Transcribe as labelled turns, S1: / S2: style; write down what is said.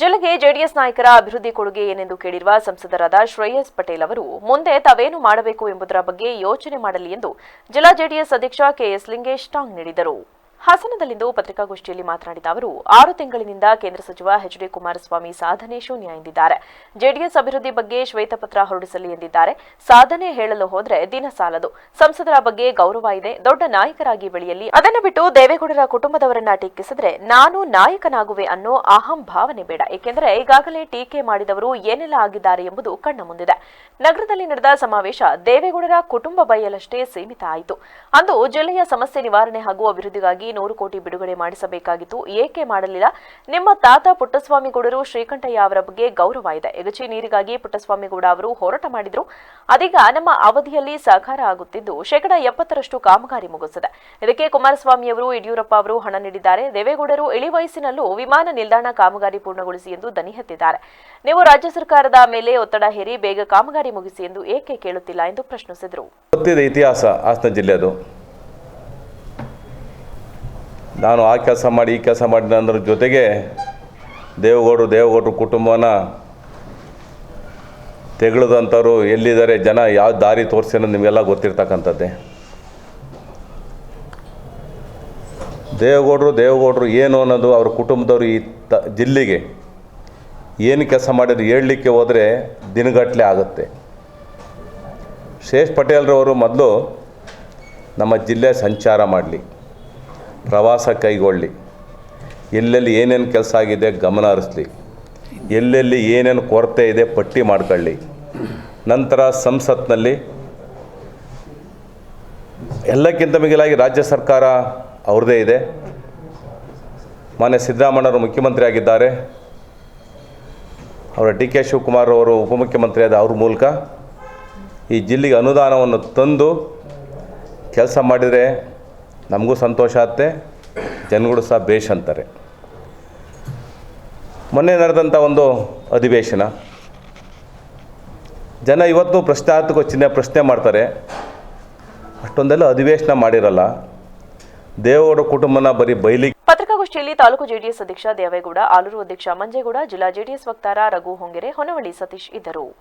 S1: ಜಿಲ್ಲೆಗೆ ಜೆಡಿಎಸ್ ನಾಯಕರ ಅಭಿವೃದ್ಧಿ ಕೊಡುಗೆ ಏನೆಂದು ಕೇಳಿರುವ ಸಂಸದರಾದ ಶ್ರೇಯಸ್ ಪಟೇಲ್ ಅವರು, ಮುಂದೆ ತಾವೇನು ಮಾಡಬೇಕು ಎಂಬುದರ ಬಗ್ಗೆ ಯೋಚನೆ ಮಾಡಲಿ ಎಂದು ಜಿಲ್ಲಾ ಜೆಡಿಎಸ್ ಅಧ್ಯಕ್ಷ ಕೆಎಸ್ ಲಿಂಗೇಶ್ ಟಾಂಗ್ ನೀಡಿದರು. ಹಾಸನದಲ್ಲಿಂದು ಪತ್ರಿಕಾಗೋಷ್ಠಿಯಲ್ಲಿ ಮಾತನಾಡಿದ ಅವರು, ಆರು ತಿಂಗಳಿನಿಂದ ಕೇಂದ್ರ ಸಚಿವ ಎಚ್ ಡಿ ಕುಮಾರಸ್ವಾಮಿ ಸಾಧನೆ ಶೂನ್ಯ ಎಂದಿದ್ದಾರೆ. ಜೆಡಿಎಸ್ ಅಭಿವೃದ್ಧಿ ಬಗ್ಗೆ ಶ್ವೇತಪತ್ರ ಹೊರಡಿಸಲಿ ಎಂದಿದ್ದಾರೆ. ಸಾಧನೆ ಹೇಳಲು ಹೋದ್ರೆ ದಿನ ಸಾಲದು. ಸಂಸದರ ಬಗ್ಗೆ ಗೌರವ ಇದೆ. ದೊಡ್ಡ ನಾಯಕರಾಗಿ ಬೆಳೆಯಲಿ. ಅದನ್ನು ಬಿಟ್ಟು ದೇವೇಗೌಡರ ಕುಟುಂಬದವರನ್ನ ಟೀಕಿಸಿದ್ರೆ ನಾನು ನಾಯಕನಾಗುವೆ ಅನ್ನೋ ಅಹಂ ಭಾವನೆ ಬೇಡ. ಏಕೆಂದರೆ ಈಗಾಗಲೇ ಟೀಕೆ ಮಾಡಿದವರು ಏನೆಲ್ಲ ಆಗಿದ್ದಾರೆ ಎಂಬುದು ಕಣ್ಣ ಮುಂದಿದೆ. ನಗರದಲ್ಲಿ ನಡೆದ ಸಮಾವೇಶ ದೇವೇಗೌಡರ ಕುಟುಂಬ ಬಯಲಷ್ಟೇ ಸೀಮಿತ ಆಯಿತು. ಅಂದು ಜಿಲ್ಲೆಯ ಸಮಸ್ಯೆ ನಿವಾರಣೆ ಹಾಗೂ ಅಭಿವೃದ್ಧಿಗಾಗಿ ನೂರು ಕೋಟಿ ಬಿಡುಗಡೆ ಮಾಡಿಸಬೇಕಾಗಿತ್ತು. ಏಕೆ ಮಾಡಲಿಲ್ಲ? ನಿಮ್ಮ ತಾತ ಪುಟ್ಟಸ್ವಾಮಿಗೌಡರು ಶ್ರೀಕಂಠಯ್ಯ ಅವರ ಬಗ್ಗೆ ಗೌರವ ಇದೆ. ಎಗಚಿ ನೀರಿಗಾಗಿ ಪುಟ್ಟಸ್ವಾಮಿಗೌಡ ಅವರು ಹೋರಾಟ ಮಾಡಿದ್ರು. ಅದೀಗ ನಮ್ಮ ಅವಧಿಯಲ್ಲಿ ಸಹಕಾರ ಆಗುತ್ತಿದ್ದು ಶೇಕಡಾ ಎಪ್ಪತ್ತರಷ್ಟು ಕಾಮಗಾರಿ ಮುಗಿಸಿದೆ. ಇದಕ್ಕೆ ಕುಮಾರಸ್ವಾಮಿ ಅವರು, ಯಡಿಯೂರಪ್ಪ ಅವರು ಹಣ ನೀಡಿದ್ದಾರೆ? ದೇವೇಗೌಡರು ಇಳಿ ವಯಸ್ಸಿನಲ್ಲೂ ವಿಮಾನ ನಿಲ್ದಾಣ ಕಾಮಗಾರಿ ಪೂರ್ಣಗೊಳಿಸಿ ಎಂದು ದನಿ ಎತ್ತಿದ್ದಾರೆ. ನೀವು ರಾಜ್ಯ ಸರ್ಕಾರದ ಮೇಲೆ ಒತ್ತಡ ಹೇರಿ, ಬೇಗ ಕಾಮಗಾರಿ ಮುಗಿಸಿ ಎಂದು ಏಕೆ ಕೇಳುತ್ತಿಲ್ಲ ಎಂದು ಪ್ರಶ್ನಿಸಿದರು.
S2: ಗೊತ್ತಿದೆ ಇತಿಹಾಸ, ಹಾಸನ ಜಿಲ್ಲೆದು ನಾನು ಆ ಕೆಲಸ ಮಾಡಿ ಈ ಕೆಲಸ ಮಾಡಿ ಅಂದ್ರ ಜೊತೆಗೆ ದೇವಗೌಡರು ದೇವಗೌಡರು ಕುಟುಂಬನ ತೆಗಳದಂಥವ್ರು ಎಲ್ಲಿದ್ದಾರೆ ಜನ, ಯಾವ ದಾರಿ ತೋರಿಸಿ ನಿಮಗೆಲ್ಲ ಗೊತ್ತಿರ್ತಕ್ಕಂಥದ್ದೇ. ದೇವಗೌಡರು ದೇವಗೌಡರು ಏನು ಅನ್ನೋದು ಅವ್ರ ಕುಟುಂಬದವರು ಈ ತ, ಜಿಲ್ಲೆಗೆ ಏನು ಕೆಲಸ ಮಾಡಿದ್ರು ಹೇಳಲಿಕ್ಕೆ ಹೋದರೆ ದಿನಗಟ್ಟಲೆ ಆಗುತ್ತೆ. ಶೇಷ್ ಪಟೇಲ್ರವರು ಮೊದಲು ನಮ್ಮ ಜಿಲ್ಲೆ ಸಂಚಾರ ಮಾಡಲಿ. ಪ್ರವಾಸ ಕೈಗೊಳ್ಳಿ. ಎಲ್ಲೆಲ್ಲಿ ಏನೇನು ಕೆಲಸ ಆಗಿದೆ ಗಮನ ಹರಿಸ್ಲಿ. ಎಲ್ಲೆಲ್ಲಿ ಏನೇನು ಕೊರತೆ ಇದೆ ಪಟ್ಟಿ ಮಾಡ್ಕೊಳ್ಳಿ. ನಂತರ ಸಂಸತ್ನಲ್ಲಿ ಎಲ್ಲಕ್ಕಿಂತ ಮಿಗಿಲಾಗಿ ರಾಜ್ಯ ಸರ್ಕಾರ ಅವ್ರದ್ದೇ ಇದೆ. ಮಾನ್ಯ ಸಿದ್ದರಾಮಯ್ಯವರು ಮುಖ್ಯಮಂತ್ರಿ ಆಗಿದ್ದಾರೆ. ಅವರ ಡಿ ಕೆ ಶಿವಕುಮಾರ್ ಅವರು ಉಪಮುಖ್ಯಮಂತ್ರಿ ಆದ ಅವ್ರ ಮೂಲಕ ಈ ಜಿಲ್ಲೆಗೆ ಅನುದಾನವನ್ನು ತಂದು ಕೆಲಸ ಮಾಡಿದರೆ ನಮಗೂ ಸಂತೋಷ ಆಗುತ್ತೆ ಜನಗಳು ಸಹ ಬೇಷ್ ಅಂತಾರೆ. ಮೊನ್ನೆ ನಡೆದಂಥ ಒಂದು ಅಧಿವೇಶನ. ಜನ ಇವತ್ತು ಪ್ರಶ್ನಾರ್ಥಕ ಚಿಹ್ನೆ ಪ್ರಶ್ನೆ ಮಾಡ್ತಾರೆ. ಅಷ್ಟೊಂದೆಲ್ಲ ಅಧಿವೇಶನ ಮಾಡಿರಲ್ಲ. ದೇವೇಗೌಡ ಕುಟುಂಬನ ಬರೀ ಬೈಲಿ
S1: ಪತ್ರಿಕಾಗೋಷ್ಠಿಯಲ್ಲಿ ತಾಲೂಕು ಜೆಡಿಎಸ್ ಅಧ್ಯಕ್ಷ ದೇವೇಗೌಡ, ಆಲೂರು ಅಧ್ಯಕ್ಷ ಮಂಜೇಗೌಡ, ಜಿಲ್ಲಾ ಜೆಡಿಎಸ್ ವಕ್ತಾರ ರಘು ಹೊಂಗೆರೆ, ಹೊನವಳ್ಳಿ ಸತೀಶ್ ಇದ್ದರು.